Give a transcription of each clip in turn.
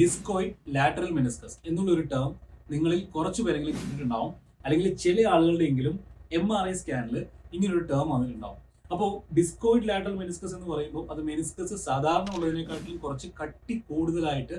Discoid lateral meniscus എന്നുള്ള ഒരു term നിങ്ങളിൽ കുറച്ചു പേരെങ്കിലും കേട്ടിട്ടുണ്ടാവും. അല്ലെങ്കിൽ ചില ആളുകളുടെയെങ്കിലും എം ആർ ഐ സ്കാനിൽ ഇങ്ങനൊരു ടേം വന്നിട്ടുണ്ടാവും. അപ്പോൾ ഡിസ്കോയിഡ് ലാറ്ററൽ മെനിസ്കസ് എന്ന് പറയുമ്പോൾ അത് മെനിസ്കസ് സാധാരണ ഉള്ളതിനെക്കാട്ടിലും കുറച്ച് കട്ടി കൂടുതലായിട്ട്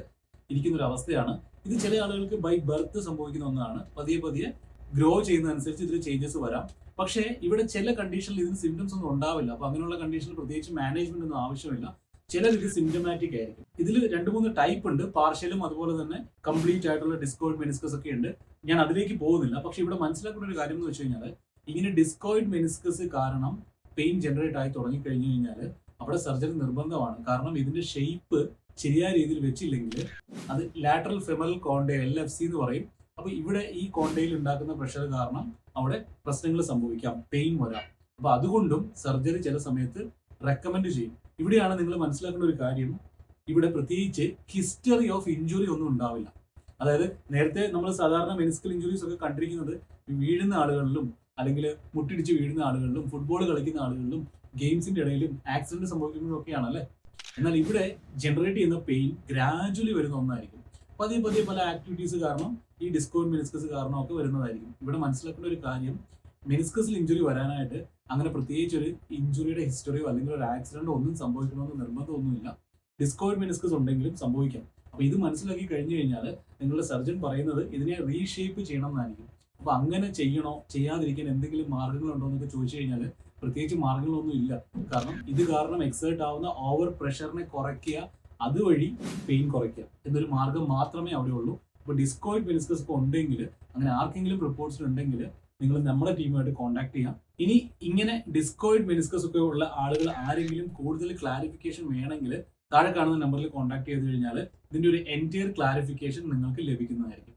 ഇരിക്കുന്ന ഒരു അവസ്ഥയാണ് ഇത് ചില ആളുകൾക്ക് ബൈ ബർത്ത് സംഭവിക്കുന്ന ഒന്നാണ്. പതിയെ പതിയെ ഗ്രോ ചെയ്യുന്നതനുസരിച്ച് ഇതിൽ ചേഞ്ചസ് വരാം. പക്ഷേ ഇവിടെ ചില കണ്ടീഷനിൽ ഇതിന് സിംറ്റംസ് ഒന്നും ഉണ്ടാവില്ല. അപ്പൊ അങ്ങനെയുള്ള കണ്ടീഷനിൽ പ്രത്യേകിച്ച് മാനേജ്മെന്റ് ഒന്നും ആവശ്യമില്ല. ചിലർ ഇത് സിംറ്റമാറ്റിക് ആയിരിക്കും. ഇതിൽ രണ്ട് മൂന്ന് ടൈപ്പ് ഉണ്ട്. പാർഷ്യലും അതുപോലെ തന്നെ കംപ്ലീറ്റ് ആയിട്ടുള്ള ഡിസ്കോയിഡ് മെനിസ്കസ് ഒക്കെ ഉണ്ട്. ഞാൻ അതിലേക്ക് പോകുന്നില്ല. പക്ഷെ ഇവിടെ മനസ്സിലാക്കുന്ന ഒരു കാര്യം എന്ന് വെച്ച് കഴിഞ്ഞാൽ ഇങ്ങനെ ഡിസ്കോയിഡ് മെനിസ്കസ് കാരണം പെയിൻ ജനറേറ്റ് ആയി തുടങ്ങി കഴിഞ്ഞു കഴിഞ്ഞാൽ അവിടെ സർജറി നിർബന്ധമാണ്. കാരണം ഇതിന്റെ ഷേപ്പ് ശരിയായ രീതിയിൽ വെച്ചില്ലെങ്കിൽ അത് lateral femoral condyle L F C എന്ന് പറയും. അപ്പൊ ഇവിടെ ഈ കോണ്ടയിൽ ഉണ്ടാക്കുന്ന പ്രഷർ കാരണം അവിടെ പ്രശ്നങ്ങൾ സംഭവിക്കാം. പെയിൻ വരാം. അപ്പൊ അതുകൊണ്ടും സർജറി ചില സമയത്ത് റെക്കമെൻഡ് ചെയ്യും. ഇവിടെയാണ് നിങ്ങൾ മനസ്സിലാക്കേണ്ട ഒരു കാര്യം. ഇവിടെ പ്രത്യേകിച്ച് ഹിസ്റ്ററി ഓഫ് ഇഞ്ചുറി ഒന്നും ഉണ്ടാവില്ല. അതായത് നേരത്തെ നമ്മൾ സാധാരണ മെനിസ്കൽ ഇഞ്ചുറീസ് ഒക്കെ കണ്ടിരിക്കുന്നത് വീഴുന്ന ആളുകളിലും അല്ലെങ്കിൽ മുട്ടിടിച്ച് വീഴുന്ന ആളുകളിലും ഫുട്ബോൾ കളിക്കുന്ന ആളുകളിലും ഗെയിംസിന്റെ ഇടയിലും ആക്സിഡന്റ് സംഭവിക്കുന്നതൊക്കെയാണ് അല്ലേ? എന്നാൽ ഇവിടെ ജനറേറ്റ് ചെയ്യുന്ന പെയിൻ ഗ്രാജുവലി വരുന്ന ഒന്നായിരിക്കും. പതിയെ പതിയെ പല ആക്ടിവിറ്റീസ് കാരണം ഈ ഡിസ്കോൺ മെനിസ്കസ് കാരണം ഒക്കെ വരുന്നതായിരിക്കും. ഇവിടെ മനസ്സിലാക്കേണ്ട ഒരു കാര്യം മെനിസ്കസിൽ ഇഞ്ചുറി വരാനായിട്ട് അങ്ങനെ പ്രത്യേകിച്ച് ഒരു ഇഞ്ചുറിയുടെ ഹിസ്റ്ററിയോ അല്ലെങ്കിൽ ഒരു ആക്സിഡന്റോ ഒന്നും സംഭവിക്കണമെന്ന് നിർബന്ധമൊന്നുമില്ല. ഡിസ്കോയിഡ് മെനിസ്കസ് ഉണ്ടെങ്കിലും സംഭവിക്കാം. അപ്പൊ ഇത് മനസ്സിലാക്കി കഴിഞ്ഞു കഴിഞ്ഞാൽ നിങ്ങളുടെ സർജൻ പറയുന്നത് ഇതിനെ റീഷേപ്പ് ചെയ്യണം എന്നായിരിക്കും അപ്പൊ അങ്ങനെ ചെയ്യണോ? ചെയ്യാതിരിക്കാൻ എന്തെങ്കിലും മാർഗങ്ങളുണ്ടോ എന്നൊക്കെ ചോദിച്ചു കഴിഞ്ഞാൽ പ്രത്യേകിച്ച് മാർഗങ്ങളൊന്നും ഇല്ല. കാരണം ഇത് കാരണം എക്സേർട്ട് ആവുന്ന ഓവർ പ്രഷറിനെ കുറയ്ക്കുക അതുവഴി പെയിൻ കുറയ്ക്കുക എന്നൊരു മാർഗം മാത്രമേ അവിടെ ഉള്ളൂ അപ്പോൾ ഡിസ്കോയിഡ് മെനിസ്കസ് ഉണ്ടെങ്കിൽ അങ്ങനെ ആർക്കെങ്കിലും റിപ്പോർട്ട്സ് ഉണ്ടെങ്കിൽ നിങ്ങൾ നമ്മുടെ ടീമുമായിട്ട് കോൺടാക്ട് ചെയ്യാം. ഇനി ഇങ്ങനെ ഡിസ്കോയിഡ് മെനിസ്കസ് ഒക്കെ ഉള്ള ആളുകൾ ആരെങ്കിലും കൂടുതൽ ക്ലാരിഫിക്കേഷൻ വേണമെങ്കിൽ താഴെ കാണുന്ന നമ്പറിൽ കോൺടാക്ട് ചെയ്ത് കഴിഞ്ഞാൽ ഇതിന്റെ ഒരു എന്റയർ ക്ലാരിഫിക്കേഷൻ നിങ്ങൾക്ക് ലഭിക്കുന്നതായിരിക്കും.